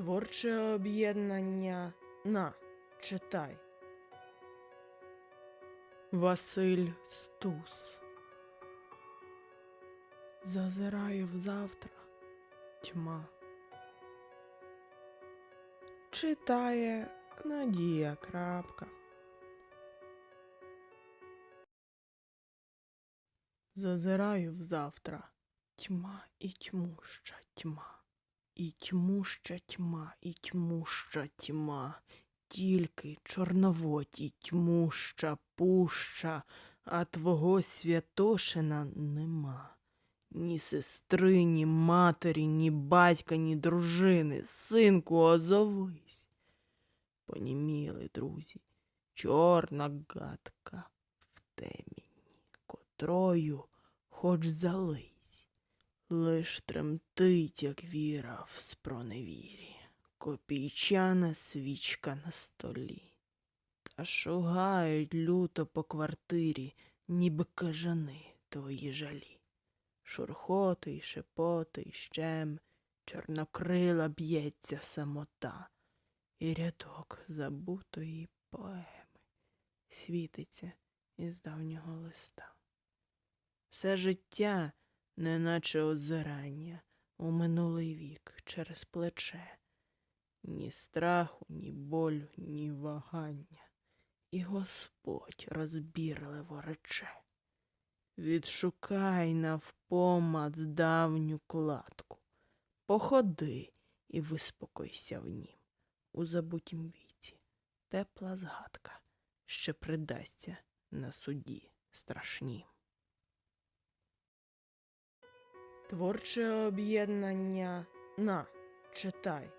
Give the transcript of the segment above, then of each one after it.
Творче об'єднання на читай. Василь Стус. Зазираю в завтра тьма. Читає Надія Крапка. Зазираю в завтра тьма і тьмуща тьма. І тьмуща тьма, і тьмуща тьма, тільки чорновоті тьмуща пуща, а твого святошина нема. Ні сестри, ні матері, ні батька, ні дружини, синку, озовись. Поніміли, друзі, чорна гадка в темені, котрою хоч зались. Лиш тремтить, як віра в спроневірі, копійчана свічка на столі, та шугають люто по квартирі, ніби кажани твої жалі. Шурхоти й шепоти й щем, чорнокрила б'ється самота, і рядок забутої поеми світиться із давнього листа. Все життя неначе озирання у минулий вік через плече, ні страху, ні болю, ні вагання, і Господь розбірливо рече. Відшукай навпомац давню кладку, походи і виспокойся в нім. У забутім віці тепла згадка, що придасться на суді страшнім. Творче об'єднання на читай.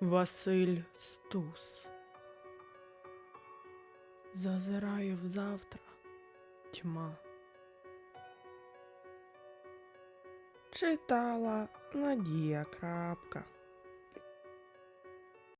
Василь Стус. Зазираю в завтра тьма. Читала Надія Крапка.